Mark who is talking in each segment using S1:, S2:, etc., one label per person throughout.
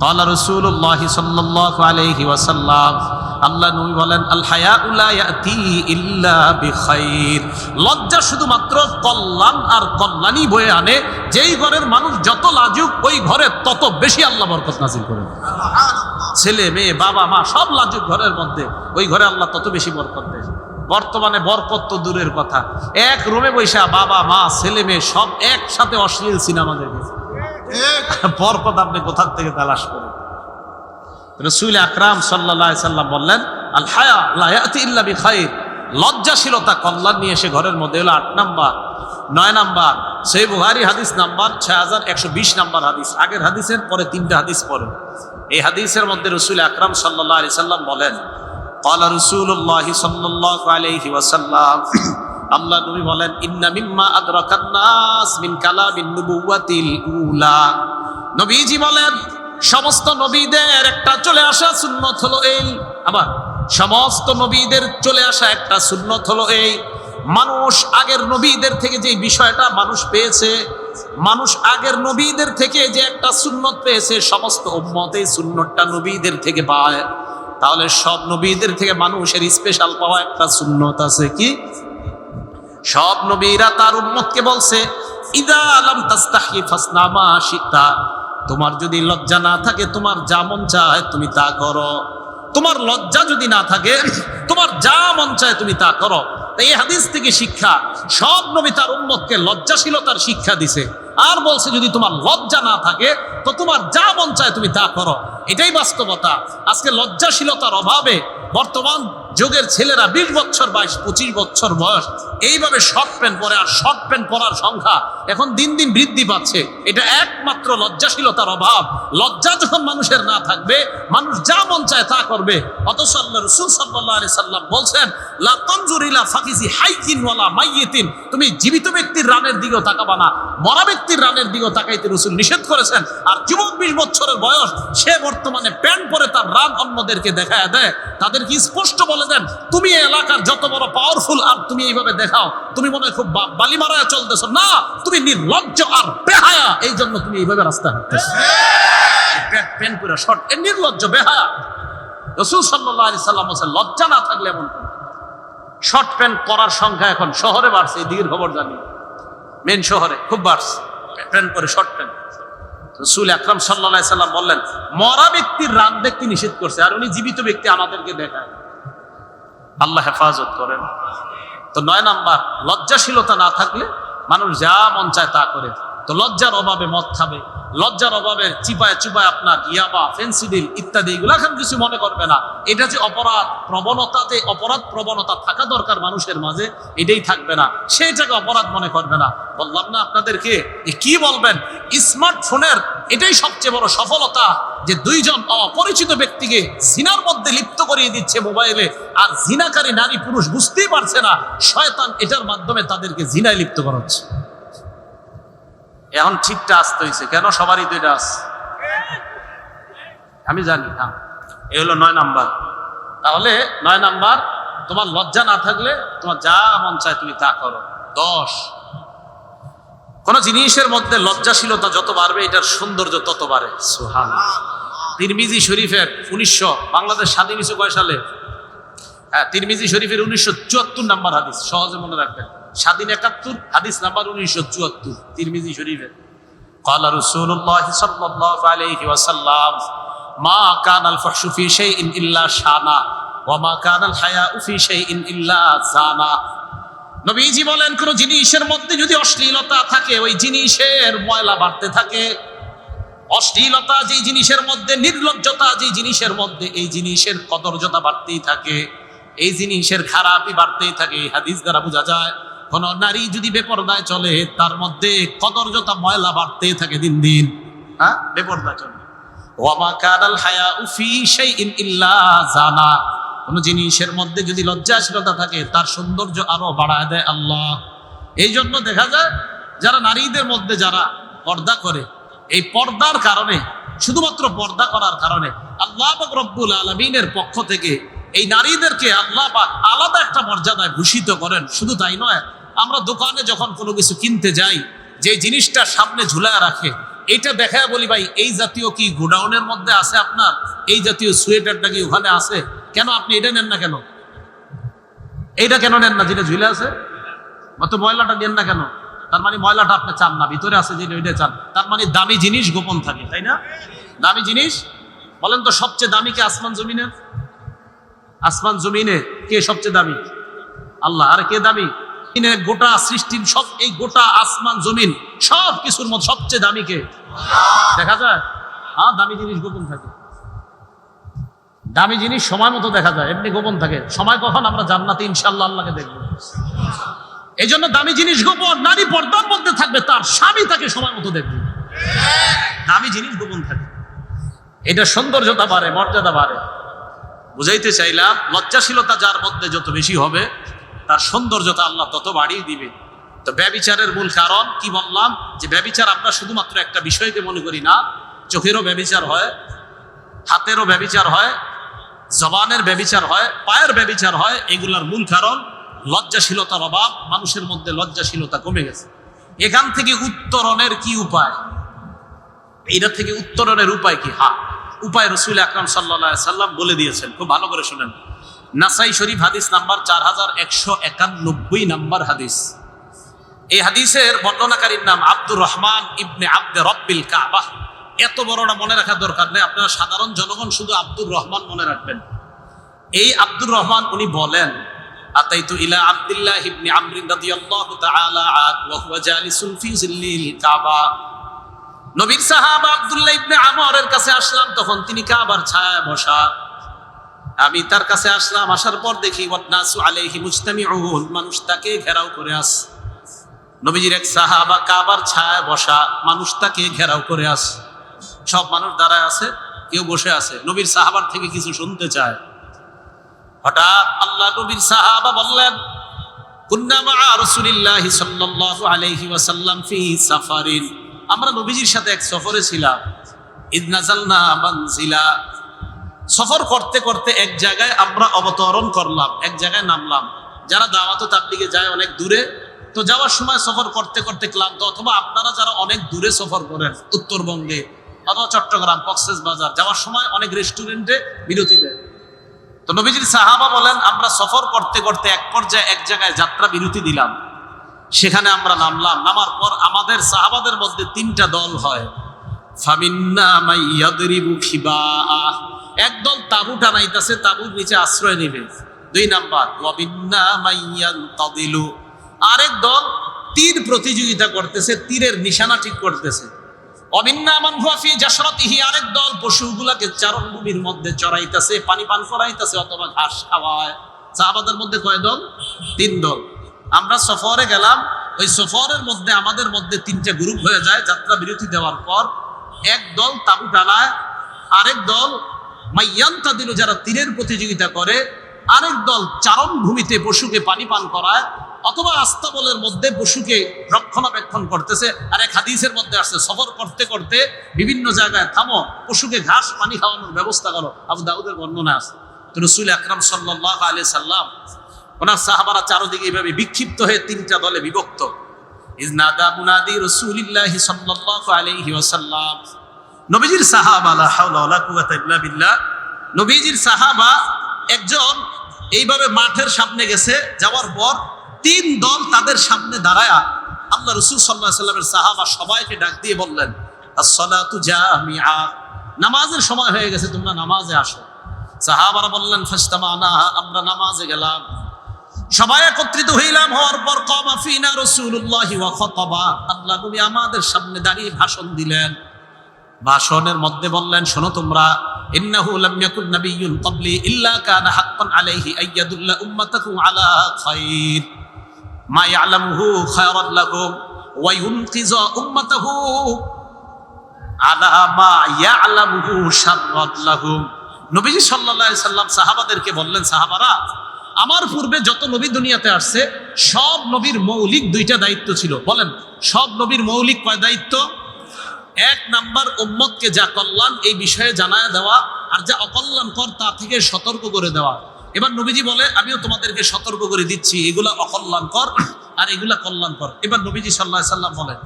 S1: قال رسول الله صلى الله عليه وسلم আল্লাহ নবী বলেন আল হায়াউ লা ইয়াতি ইল্লা বিখাইর লজ্জা শুধুমাত্র কল্যাণ আর কল্যাণই বয়ে আনে যেই ঘরের মানুষ যত লাজুক ওই ঘরে তত বেশি আল্লাহ বরকত নাজিল করেন ছেলে মেয়ে বাবা মা সব লাজুক ঘরের মধ্যে ওই ঘরে আল্লাহ তত বেশি বরকত দেয় বর্তমানে বরকত তো দূরের কথা এক রুমে বৈশা বাবা মা ছেলে মেয়ে সব একসাথে অশ্লীল সিনেমা দেখেছে বরকত আপনি কোথার থেকে তালাশ করেন রসুল আকরাম সাল্লাহ সাল্লাম বললেন আল হায়া লায়াতি ইল্লা বিখাইর লজ্জাশীলতা কল্যাণ নিয়ে এসে ঘরের মধ্যে হলো আট নাম্বার নয় নাম্বার সেই বুহারি হাদিস নাম্বার ছয় হাজার একশো বিশ নাম্বার হাদিস আগের হাদিসের পরে তিনটা হাদিস পরে এই হাদিসের মধ্যে রসুল আকরাম সাল্লাহ আলি সাল্লাম বলেন قال رسول الله صلى الله عليه وسلم আল্লাহ নবী বলেন, ইন্না মিম্মা আদরাকান নাস মিন কালামিন নুবুওয়াতিল উলা। নবীজি বলেন, সমস্ত নবীদের একটা চলে আসা সুন্নত হলো এই। আবার, সমস্ত নবীদের চলে আসা একটা সুন্নত হলো এই। মানুষ আগের নবীদের থেকে যে বিষয়টা মানুষ পেয়েছে, মানুষ আগের নবীদের থেকে যে একটা সুন্নত পেয়েছে, সমস্ত উম্মত সুন্নতটা নবীদের থেকে পায়। তাহলে সব নবীদের থেকে মানুষের স্পেশাল পাওয়া একটা সুন্নত আছে কি? সব নবীরা তার উম্মতকে বলছে, ইদা আলাম তোমার যদি লজ্জা না থাকে, তোমার যা মন চায় তুমি তা করো। তোমার লজ্জা যদি না থাকে, তোমার যা মন চায় তুমি তা করো। এই হাদিস থেকে শিক্ষা, সব নবী তার উম্মতকে লজ্জাশীলতার শিক্ষা দিছে। আর বলছে, যদি তোমার লজ্জা না থাকে, তো তোমার যা মন চায় তুমি তা করো। এটাই বাস্তবতা। আজকে লজ্জাশীলতার অভাবে বর্তমান যুগের ছেলেরা বিশ বছর বাইশ পঁচিশ বছর বয়স, এইভাবে শর্ট প্যান্ট পরে আর শর্ট প্যান্ট পরার সংখ্যা এখন দিন দিন বৃদ্ধি পাচ্ছে। এটা একমাত্র লজ্জাশীলতার অভাব। লজ্জা যখন মানুষের না থাকবে, মানুষ যা মন চায় তা করবে। অথচ আল্লাহ রসুল সাল্লাহ আলি সাল্লাম বলছেন, লা তনজুরিলা ফাকিজি হাইকিন ওয়ালা মাইয়েতিন। তুমি জীবিত ব্যক্তির রানের দিকেও তাকাবা না। মরা ব্যক্তির রানের দিকেও তাকাইতে রসুল নিষেধ করেছেন। আর যুবক বিশ বছরের বয়স, সে বর্তমানে প্যান্ট পরে তার রান অন্যদেরকে দেখায় দেয়। তাদের কি স্পষ্ট বলে দেন তুমি এলাকার যত বড় পাওয়ারফুল আর তুমি এইভাবে দেখাও, তুমি মনে খুব বালি মারায় চলতেছো। না, তুমি নির্লজ্জ আর বেহায়া, এই জন্য তুমি এইভাবে রাস্তা হাঁটতেছো। নির্লজ্জ, বেহায়া। রসুল সাল্লাম লজ্জা না থাকলে এমন শর্ট প্যান্ট পরার সংখ্যা এখন শহরে বাড়ছে, এই খবর জানি। মেন শহরে খুব বাড়ছে প্যান্ট পরে শর্ট প্যান্ট রসুল আকরাম সাল্লাহ সাল্লাম বললেন, মরা ব্যক্তির রান দেখতে নিষেধ করছে, আর উনি জীবিত ব্যক্তি আমাদেরকে দেখায়। আল্লাহ হেফাজত করেন। তো নয় নাম্বার, লজ্জাশীলতা না থাকলে মানুষ যা মন চায় তা করে। তো লজ্জার অভাবে মদ খাবে, লজ্জার অভাবে চিপায় চিপায় আপনার ইয়াবা, ফেন্সিডিল ইত্যাদি এগুলো এখন কিছু মনে করবে না। এটা যে অপরাধ, প্রবণতাতে অপরাধ প্রবণতা থাকা দরকার মানুষের মাঝে, এটাই থাকবে না। সেইটাকে অপরাধ মনে করবে না। বললাম না আপনাদেরকে কি বলবেন? স্মার্টফোনের এটাই সবচেয়ে বড় সফলতা যে দুইজন অপরিচিত ব্যক্তিকে জিনার মধ্যে লিপ্ত করিয়ে দিচ্ছে মোবাইলে, আর জিনাকারী নারী পুরুষ বুঝতেই পারছে না, শয়তান এটার মাধ্যমে তাদেরকে জিনায় লিপ্ত করাচ্ছে। এখন ঠিকটা আসতে হয়েছে কেন সবারই দুইটা আস? আমি জানি হ্যাঁ এ হলো নয় নাম্বার। তাহলে নয় নাম্বার, তোমার লজ্জা না থাকলে তোমার যা মন চায় তুমি তা করো। দশ। কোন জিনিসের মধ্যে লজ্জাশীলতা যত বাড়বে, এটার সৌন্দর্য তত বাড়ে। সুহান। তিরমিজি শরীফের উনিশশো, বাংলাদেশ স্বাধীন কয় সালে? হ্যাঁ তিরমিজি শরীফের উনিশশো চুয়াত্তর নাম্বার হাদিস, সহজে মনে রাখবেন। স্বাধীন একাত্তর হাদিস নাম্বার উনিশশো চুয়াত্তর তিরমিজি শরীফের قال رسول الله صلى الله عليه وسلم ما كان الفحش في شيء إلا شانا وما كان الحياء في شيء إلا زانا নবীজি বলেন কোন জিনিসের মধ্যে যদি অশ্লীলতা থাকে ওই জিনিসের ময়লা বাড়তে থাকে অশ্লীলতা যে জিনিসের মধ্যে নির্লজ্জতা যে জিনিসের মধ্যে এই জিনিসের কদর্যতা বাড়তেই থাকে এই জিনিসের খারাপই বাড়তেই থাকে এই হাদিস দ্বারা বোঝা যায় কোন নারী যদি বেপরদায় চলে, তার মধ্যে কদর্যতা ময়লা বাড়তেই থাকে দিন দিন। হ্যাঁ? বেপরদায় চলে। ওয়ামা কানাল হায়া উফি ইল্লা জানা। কোন জিনিসের মধ্যে যদি লজ্জাশীলতা থাকে, তার সৌন্দর্য আরও বাড়ায় দেয় আল্লাহ। এই জন্য দেখা যায়, যারা নারীদের মধ্যে যারা পর্দা করে, এই পর্দার কারণে, শুধুমাত্র পর্দা করার কারণে, আল্লাহ রব্বুল আলমিনের পক্ষ থেকে এই নারীদেরকে আল্লাহ আলাদা একটা মর্যাদায় ভূষিত করেন। শুধু তাই নয়, আমরা দোকানে যখন কোনো কিছু কিনতে যাই, যে জিনিসটা সামনে ঝুলায় রাখে এইটা দেখায় বলি, ভাই, এই জাতীয় কি গোডাউনের মধ্যে আছে আপনার? এই জাতীয় সোয়েটারটা কি ওখানে আছে? কেন আপনি এটা নেন না কেন? এইটা কেন নেন না? যেটা ঝুলে আছে? অত ময়লাটা নেন না কেন? তার মানে ময়লাটা আপনি চান না, ভিতরে আছে যেটা ওইটা চান। তার মানে দামি জিনিস গোপন থাকে, তাই না? দামি জিনিস? বলেন তো সবচেয়ে দামি কি আসমান জমিনের? আসমান জমিনে কে সবচেয়ে দামি? আল্লাহ। আর কে দামি? গোটা সৃষ্টির সব এই গোটা আসমান, জমিন সব কিছুর মধ্যে সবচেয়ে দামি কে? দেখা যায়? হ্যাঁ দামি জিনিস গোপন থাকে। দামি জিনিস সময় মতো দেখা যায়, এমনি গোপন থাকে। সময় কখন? আমরা জান্নাতে ইনশাল্লাহ আল্লাহকে দেখব। এই জন্য দামি জিনিস গোপন, নারী পর্দার মধ্যে থাকবে, তার স্বামী তাকে সময় মতো দেখবে। দামি জিনিস গোপন থাকে। এটা সৌন্দর্যতা বাড়ে, মর্যাদা বাড়ে। বুঝাইতে চাইলাম, লজ্জাশীলতা যার মধ্যে যত বেশি হবে, তার সৌন্দর্যতা আল্লাহ তত বাড়িয়ে দিবে। তো ব্যবিচারের মূল কারণ কি বললাম? যে ব্যবিচার আমরা শুধুমাত্র একটা বিষয়কে মনে করি না, চোখেরও ব্যবিচার হয়, হাতেরও ব্যবিচার হয়, জবানের ব্যবিচার হয়, পায়ের ব্যবিচার হয়, এগুলার মূল কারণ লজ্জাশীলতার অভাব, মানুষের মধ্যে লজ্জাশীলতা কমে গেছে। এখান থেকে উত্তরণের কি উপায়? এইটা থেকে উত্তরণের উপায় কি? হা উপায় রসুল আকরাম সাল্লা সাল্লাম বলে দিয়েছেন। খুব ভালো করে শুনেন। নাসাই শরীফ হাদিস নাম্বার চার হাজার একশো একানব্বই নাম্বার হাদিস। এই হাদিসের বর্ণনাকারীর নাম আব্দুর রহমান ইবনে আব্দে রব্বিল কাবাহ এত বড়টা মনে রাখার দরকার নেই, আপনারা সাধারণ জনগণ শুধু আব্দুর রহমান মনে রাখবেন। এই আব্দুর রহমান উনি বলেন, আতাইতু ইলা আব্দুল্লাহ ইবনে আমরিন রাদিয়াল্লাহু তাআলা আন ওয়া হুয়া জালিসুন ফি জিল্লিল কাবা। নবীর সাহাবা আব্দুল্লাহ ইবনে আমরের কাছে আসলাম, তখন তিনি কাবার ছায়ায় বসা আমি তার কাছে আসলাম, আসার পর দেখি ওয়ান্নাসু আলাইহি মুজতামিউন মানুষ তাকে ঘেরাও করে আস। নবীজির এক সাহাবা কাবার ছায়ায় বসা, মানুষ তাকে ঘেরাও করে আস। সব মানুষ দাঁড়ায় আছে, কেউ বসে আছে। নবীর সাহাবার থেকে কিছু শুনতে চায়। হঠাৎ আল্লাহ নবীর সাহাবা বললেন, কুন্না মা রাসূলিল্লাহি সাল্লাল্লাহু আলাইহি ওয়াসাল্লাম ফি সাফারিন। আমরা নবীজির সাথে এক সফরে ছিলাম। ইদ নাজালনা মানজিলা। সফর করতে করতে এক জায়গায় আমরা অবতরণ করলাম, এক জায়গায় নামলাম। যারা দাওয়াত তাবলিগে যায় অনেক দূরে, তো যাওয়ার সময় সফর করতে করতে ক্লান্ত অথবা আপনারা যারা অনেক দূরে সফর করেন উত্তরবঙ্গে অথবা চট্টগ্রাম, কক্সেস বাজার, যাওয়ার সময় অনেক রেস্টুরেন্টে বিরতি দেয়। তো নবীজির সাহাবা বলেন, আমরা সফর করতে করতে এক পর্যায়ে এক জায়গায় যাত্রা বিরতি দিলাম। সেখানে আমরা নামলাম। নামার পর আমাদের সাহাবাদের মধ্যে তিনটা দল হয়। একদল তাবু টানাইতেছে তাবুর নিচে আশ্রয় নেবে। দুই নাম্বার আরেক দল তীর প্রতিযোগিতা করতেছে, তীরের নিশানা ঠিক করতেছে। আরেক পশুগুলাকে মধ্যে চড়াইতেছে অথবা ঘাস খাওয়ায়। সাহাবাদের মধ্যে কয় দল? তিন দল। আমরা সফরে গেলাম, ওই সফরের মধ্যে, আমাদের মধ্যে তিনটা গ্রুপ হয়ে যায়, যাত্রা বিরতি দেওয়ার পর। এক দল তাবু টানায় আরেক দল মাইয়ান্তা দিল যারা তীরের প্রতিযোগিতা করে, আরেক দল চারণ ভূমিতে পশুকে পানি পান করায়, অথবা আস্তাবলের মধ্যে পশুকে রক্ষণাবেক্ষণ করতেছে। আর এক হাদিসের মধ্যে আসছে সফর করতে করতে বিভিন্ন জায়গায় থামো, পশুকে ঘাস, পানি খাওয়ানোর ব্যবস্থা করো। আবু দাউদের বর্ণনা আছে। তো রসুল আকরাম সাল্লাহ আলি সাল্লাম ওনার সাহাবারা চারোদিকে এইভাবে বিক্ষিপ্ত হয়ে তিনটা দলে বিভক্ত। বিল্লাহ। সাহাবা একজন এইভাবে মাঠের সামনে গেছে, যাওয়ার পর তিন দল তাদের সামনে রসুল সাল্লাহ সাহাবা সবাইকে ডাক দিয়ে বললেন নামাজের সময় হয়ে গেছে, তোমরা নামাজে আসো। সাহাবারা বললেন আমরা নামাজে গেলাম। সবাই একত্রিত হইলাম, হওয়ার পর কমা ফিনা রাসূলুল্লাহি ওয়া আল্লাহ নবী আমাদের সামনে দাঁড়িয়ে ভাষণ দিলেন। ভাষণের মধ্যে বললেন, শোনো তোমরা, ইন্নাহু লাম ইয়াকুন নাবিয়্যুন ক্বাবলি ইল্লা কানা হাক্কান আলাইহি আইয়াদুল্লা উম্মাতাহু আলা খায়র মা ইয়ালামুহু খায়রান লাহুম ওয়া ইউনকিযা উম্মাতাহু আলা মা ইয়ালামুহু শাররান লাহুম নবীজি সাল্লাল্লাহু আলাইহি সাল্লাম সাহাবাদেরকে বললেন, সাহাবারা আমার পূর্বে যত নবী দুনিয়াতে আসছে, সব নবীর মৌলিক দুইটা দায়িত্ব ছিল। বলেন, সব নবীর মৌলিক কয় দায়িত্ব? এক নাম্বার, উম্মতকে যা কল্যাণ, এই বিষয়ে জানায় দেওয়া, আর যা অকল্যাণকর, তা থেকে সতর্ক করে দেওয়া। এবার নবীজি বলে, আমিও তোমাদেরকে সতর্ক করে দিচ্ছি, এগুলা অকল্যাণকর আর এগুলা কল্যাণকর। এবার নবীজি সাল্লাহ সাল্লাম বলেন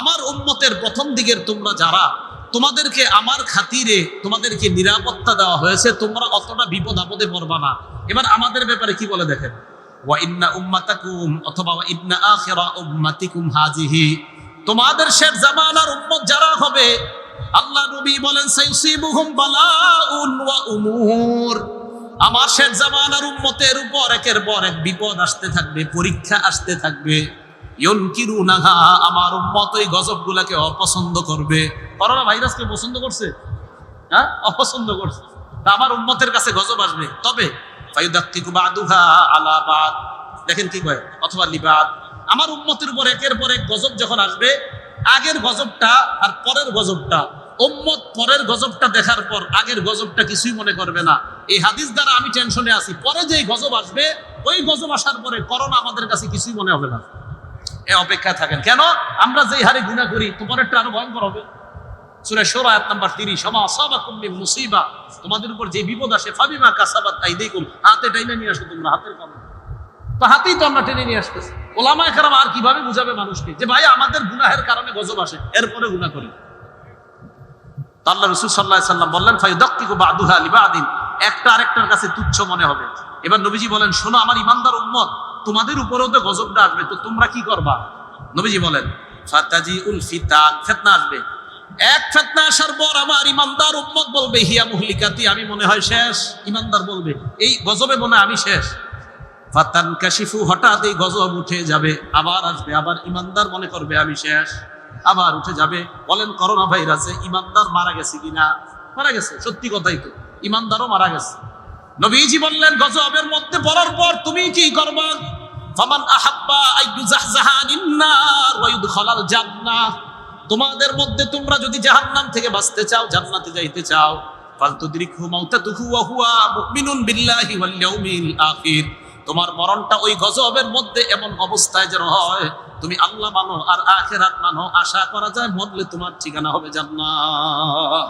S1: আমার উম্মতের প্রথম দিকের তোমরা যারা তোমাদেরকে আমার খাতিরে তোমাদেরকে নিরাপত্তা দেওয়া হয়েছে, তোমরা অতটা বিপদ আপদে পড়বা না। এবার আমাদের ব্যাপারে কি বলে দেখেন? ওয়া ইন্না উম্মাতাকুম অথবা হাজিহি। তোমাদের যারা হবে, আল্লাহ নবী বলেন ওয়া আমার উপর একের পর এক বিপদ আসতে থাকবে, পরীক্ষা আসতে থাকবে। আমার গজবগুলাকে অপছন্দ করবে। করোনা ভাইরাসকে পছন্দ করছে? হ্যাঁ? অপছন্দ করছে। আমার উম্মতের কাছে গজব আসবে। তবে দেখেন কি কয়? অথবা লিবাদ আমার উম্মতের উপর একের পর এক গজব যখন আসবে, আগের গজবটা আর পরের গজবটা, উম্মত পরের গজবটা দেখার পর আগের গজবটা কিছুই মনে করবে না। এই হাদিস দ্বারা আমি টেনশনে আছি। পরে যে গজব আসবে, ওই গজব আসার পরে করোনা আমাদের কাছে কিছুই মনে হবে না। অপেক্ষায় থাকেন। কেন? আমরা যেই হারে গুণা করি তোমারটা আরও ভয়ঙ্কর হবে। আর কীভাবে বুঝাবে মানুষকে যে, ভাই, আমাদের গুনাহের কারণে গজব আসে, এরপরে গুনাহ করি আল্লাহ রসুল সাল্লাহ বললেন ফাই দক্কিকু বাদুহা লিবাদিন একটা আরেকটার কাছে তুচ্ছ মনে হবে। এবার নবীজি বলেন, শোনো, আমার ইমানদার উম্মত তোমাদের উপরেও তো গজবটা আসবে, তো তোমরা কি করবা? নবীজি বলেন আসবে। এক ফেতনা আসার পর আমার ইমানদার উম্মত বলবে, হিয়া মুহলিকাতি আমি মনে হয় শেষ। ইমানদার বলবে, এই গজবে মনে আমি শেষ। ফাতান কাশিফু, হঠাৎ এই গজব উঠে যাবে, আবার আসবে, আবার ইমানদার মনে করবে, আমি শেষ। আবার উঠে যাবে। বলেন, করোনা ভাইরাসে ইমানদার মারা গেছে কিনা? মারা গেছে, সত্যি কথাই তো, ইমানদারও মারা গেছে। নবীজি বললেন, গজবের মধ্যে পড়ার পর তুমি কি করবা? ফামান আহাব্বা আইয়ুজাহজাহা আনিন নার ওয়া ইউদখালাল জান্নাহ। তোমাদের মধ্যে তোমরা যদি জাহান্নাম থেকে বাঁচতে চাও, জান্নাতে যাইতে চাও ফালতুদরিকহু মাউতাতুহু ওয়া হুয়া মুমিনুন বিল্লাহি ওয়াল ইয়াউমিল আখির। তোমার মরণটা ওই গজবের মধ্যে এমন অবস্থায় যেন হয়, তুমি আল্লাহ মানো আর আখেরাত মানো, আশা করা যায় মরলে তোমার ঠিকানা হবে জান্নাত।